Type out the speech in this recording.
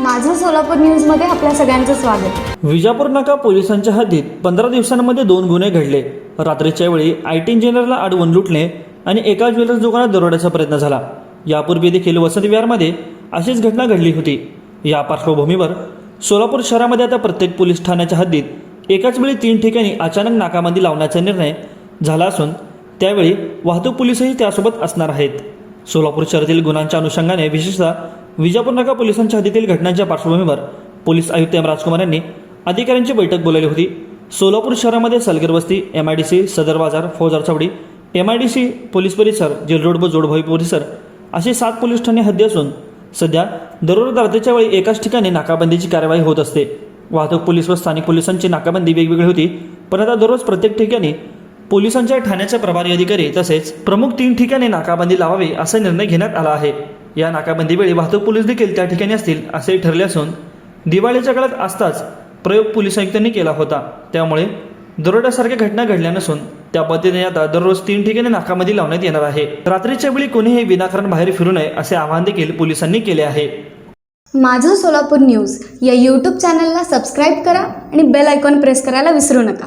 माझं सोलापूर न्यूजमध्ये आपल्या सगळ्यांचं स्वागत. विजापूर नाका पोलिसांच्या हद्दीत पंधरा दिवसांमध्ये दोन गुन्हे घडले. रात्रीच्या वेळी आय टी इंजिनियरला अडवून लुटणे आणि एका ज्वेलर्स दुकानात दरोड्याचा प्रयत्न झाला. यापूर्वी देखील वसंत विहारमध्ये अशीच घटना घडली होती. या पार्श्वभूमीवर सोलापूर शहरामध्ये आता प्रत्येक पोलीस ठाण्याच्या हद्दीत एकाच वेळी तीन ठिकाणी अचानक नाकाबंदी लावण्याचा निर्णय झाला असून त्यावेळी वाहतूक पोलीसही त्यासोबत असणार आहेत. सोलापूर शहरातील गुन्ह्यांच्या अनुषंगाने विशेषतः विजापूर नाका पोलिसांच्या हद्दीतील घटनांच्या पार्श्वभूमीवर पोलीस आयुक्त एम राजकुमार यांनी अधिकाऱ्यांची बैठक बोलावली होती. सोलापूर शहरामध्ये सलगर वस्ती M I D C Sadar Bazaar Faujdar Chawdi M I D C police परिसर जेल रोड व जोडभाई परिसर अशी सात पोलीस ठाणे हद्दी असून सध्या दररोज रात्रीच्या वेळी एकाच ठिकाणी नाकाबंदीची कार्यवाही होत असते. वाहतूक पोलीस व स्थानिक पोलिसांची नाकाबंदी वेगवेगळी होती पण आता दररोज प्रत्येक ठिकाणी पोलिसांच्या ठाण्याचे प्रभारी अधिकारी तसेच प्रमुख तीन ठिकाणी नाकाबंदी लावावी असा निर्णय घेण्यात आला आहे. या नाकाबंदीवेळी वाहतूक पोलीस देखील त्या ठिकाणी असतील असे ठरले असून दिवाळीच्या काळात असताच प्रयोग पोलीस आयुक्तांनी केला होता. त्यामुळे दरोड्यासारख्या घटना घडल्या नसून त्या पद्धतीने आता दररोज तीन ठिकाणी नाकाबंदी लावण्यात येणार आहे. रात्रीच्या वेळी कोणीही विनाकारण बाहेर फिरू नये असे आवाहन देखील पोलिसांनी केले आहे. माझं सोलापूर न्यूज या यूट्यूब चॅनलला सबस्क्राईब करा आणि बेल आयकॉन प्रेस करायला विसरू नका.